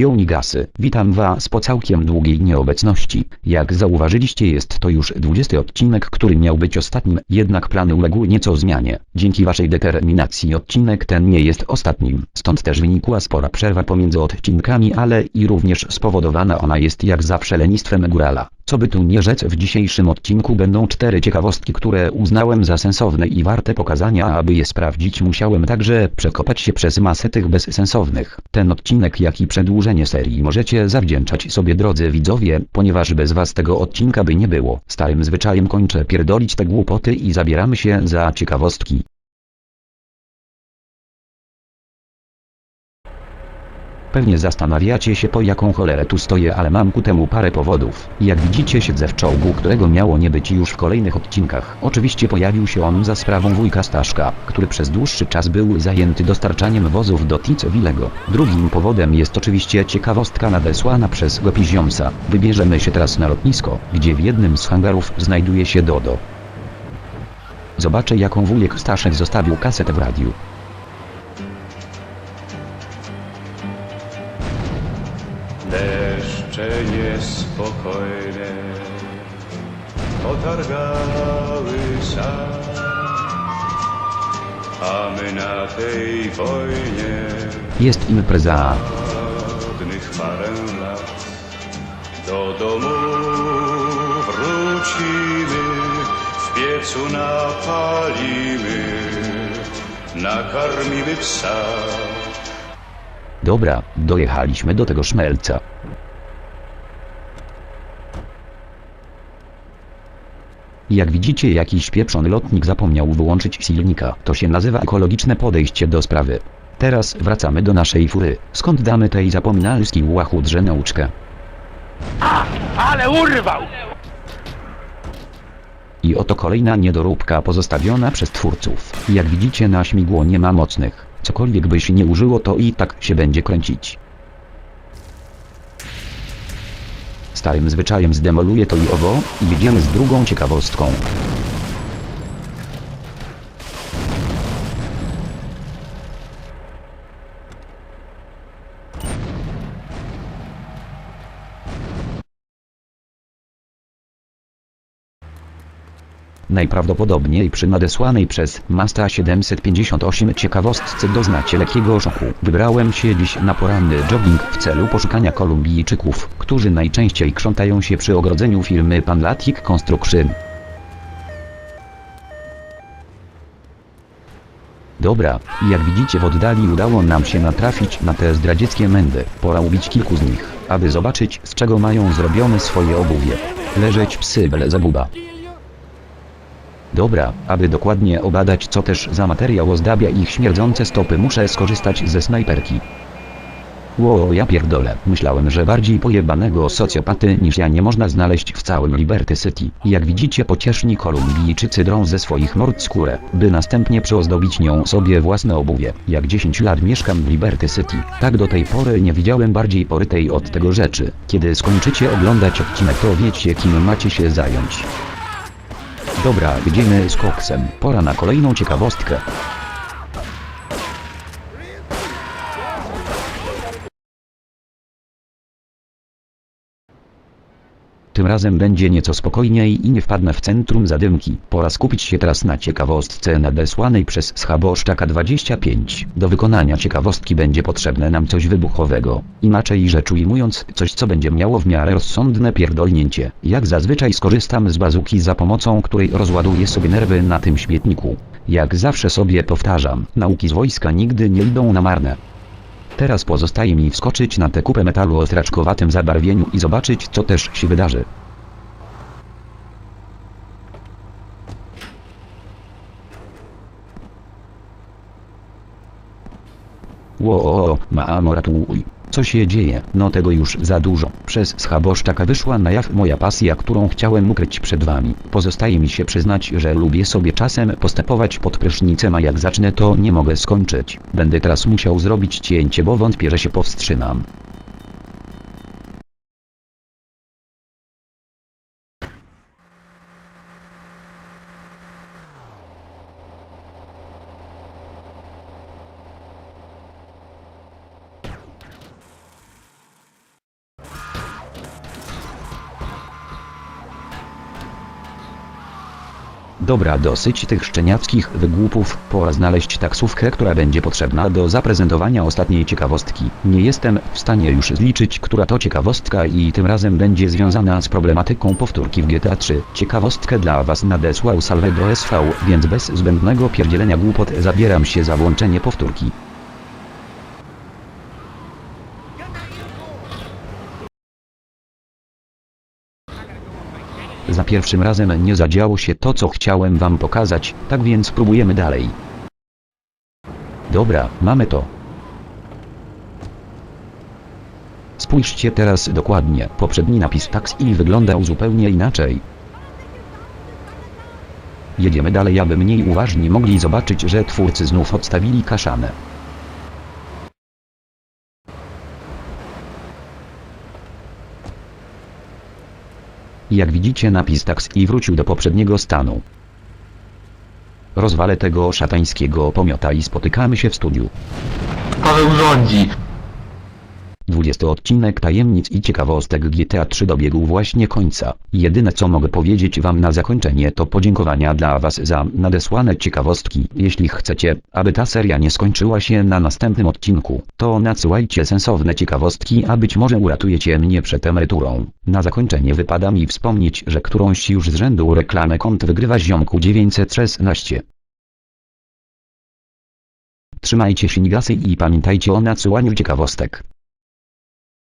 Dionigasy, witam was po całkiem długiej nieobecności. Jak zauważyliście jest to już 20 odcinek, który miał być ostatnim, jednak plany uległy nieco zmianie. Dzięki waszej determinacji odcinek ten nie jest ostatnim, stąd też wynikła spora przerwa pomiędzy odcinkami, ale i również spowodowana ona jest jak zawsze lenistwem górala. Co by tu nie rzec w dzisiejszym odcinku będą cztery ciekawostki, które uznałem za sensowne i warte pokazania, aby je sprawdzić musiałem także przekopać się przez masę tych bezsensownych. Ten odcinek jak i przedłużenie serii możecie zawdzięczać sobie drodzy widzowie, ponieważ bez was tego odcinka by nie było. Starym zwyczajem kończę pierdolić te głupoty i zabieramy się za ciekawostki. Pewnie zastanawiacie się po jaką cholerę tu stoję, ale mam ku temu parę powodów. Jak widzicie siedzę w czołgu, którego miało nie być już w kolejnych odcinkach. Oczywiście pojawił się on za sprawą wujka Staszka, który przez dłuższy czas był zajęty dostarczaniem wozów do Ticowilego. Drugim powodem jest oczywiście ciekawostka nadesłana przez Gopiziomsa. Wybierzemy się teraz na lotnisko, gdzie w jednym z hangarów znajduje się Dodo. Zobaczę jaką wujek Staszek zostawił kasetę w radiu. Deszcze niespokojne potargały sad, a my na tej wojnie Jest impreza. ładnych parę lat do domu wrócimy, w piecu napalimy, nakarmimy psa. Dobra, dojechaliśmy do tego szmelca. Jak widzicie jakiś pieprzony lotnik zapomniał wyłączyć silnika. To się nazywa ekologiczne podejście do sprawy. Teraz wracamy do naszej fury, skąd damy tej zapominalskiej łachudrze nauczkę. Ale urwał! I oto kolejna niedoróbka pozostawiona przez twórców. Jak widzicie na śmigło nie ma mocnych. Cokolwiek by się nie użyło to i tak się będzie kręcić. Starym zwyczajem zdemoluję to i owo i jedziemy z drugą ciekawostką. Najprawdopodobniej przy nadesłanej przez Masta 758 ciekawostce doznacie lekkiego szoku. Wybrałem się dziś na poranny jogging w celu poszukania Kolumbijczyków, którzy najczęściej krzątają się przy ogrodzeniu firmy Panlatic Construction. Dobra, jak widzicie w oddali udało nam się natrafić na te zdradzieckie mędy. Pora ubić kilku z nich, aby zobaczyć z czego mają zrobione swoje obuwie. Leżeć psy byle zabuba. Dobra, aby dokładnie obadać co też za materiał ozdabia ich śmierdzące stopy muszę skorzystać ze snajperki. Ło, ja pierdolę. Myślałem, że bardziej pojebanego socjopaty niż ja nie można znaleźć w całym Liberty City. Jak widzicie pocieszni Kolumbijczycy drą ze swoich mord skórę, by następnie przyozdobić nią sobie własne obuwie. Jak 10 lat mieszkam w Liberty City, tak do tej pory nie widziałem bardziej porytej od tego rzeczy. Kiedy skończycie oglądać odcinek to wiecie kim macie się zająć. Dobra, jedziemy z koksem. Pora na kolejną ciekawostkę. Tym razem będzie nieco spokojniej i nie wpadnę w centrum zadymki. Pora skupić się teraz na ciekawostce nadesłanej przez Schaboszczaka 25. Do wykonania ciekawostki będzie potrzebne nam coś wybuchowego. Inaczej rzecz ujmując, coś co będzie miało w miarę rozsądne pierdolnięcie. Jak zazwyczaj skorzystam z bazuki za pomocą której rozładuję sobie nerwy na tym śmietniku. Jak zawsze sobie powtarzam, nauki z wojska nigdy nie idą na marne. Teraz pozostaje mi wskoczyć na tę kupę metalu o straczkowatym zabarwieniu i zobaczyć co też się wydarzy. Ło, mamo ratuj. Co się dzieje? No tego już za dużo. Przez schaboszczaka wyszła na jaw moja pasja, którą chciałem ukryć przed wami. Pozostaje mi się przyznać, że lubię sobie czasem postępować pod prysznicem, a jak zacznę to nie mogę skończyć. Będę teraz musiał zrobić cięcie, bo wątpię, że się powstrzymam. Dobra, dosyć tych szczeniackich wygłupów, pora znaleźć taksówkę, która będzie potrzebna do zaprezentowania ostatniej ciekawostki. Nie jestem w stanie już zliczyć, która to ciekawostka i tym razem będzie związana z problematyką powtórki w GTA 3. Ciekawostkę dla was nadesłał Salvedo SV, więc bez zbędnego pierdzielenia głupot zabieram się za włączenie powtórki. Pierwszym razem nie zadziało się to co chciałem wam pokazać, tak więc próbujemy dalej. Dobra, mamy to. Spójrzcie teraz dokładnie, poprzedni napis taksi wyglądał zupełnie inaczej. Jedziemy dalej, aby mniej uważni mogli zobaczyć, że twórcy znów odstawili kaszanę. Jak widzicie napis taksi wrócił do poprzedniego stanu. Rozwalę tego szatańskiego pomiota i spotykamy się w studiu. Paweł rządzi. 20 odcinek tajemnic i ciekawostek GTA 3 dobiegł właśnie końca. Jedyne co mogę powiedzieć wam na zakończenie to podziękowania dla was za nadesłane ciekawostki. Jeśli chcecie, aby ta seria nie skończyła się na następnym odcinku, to nadsyłajcie sensowne ciekawostki, a być może uratujecie mnie przed emeryturą. Na zakończenie wypada mi wspomnieć, że którąś już z rzędu reklamę kont wygrywa ziomku 916. Trzymajcie śmigasy i pamiętajcie o nadsyłaniu ciekawostek.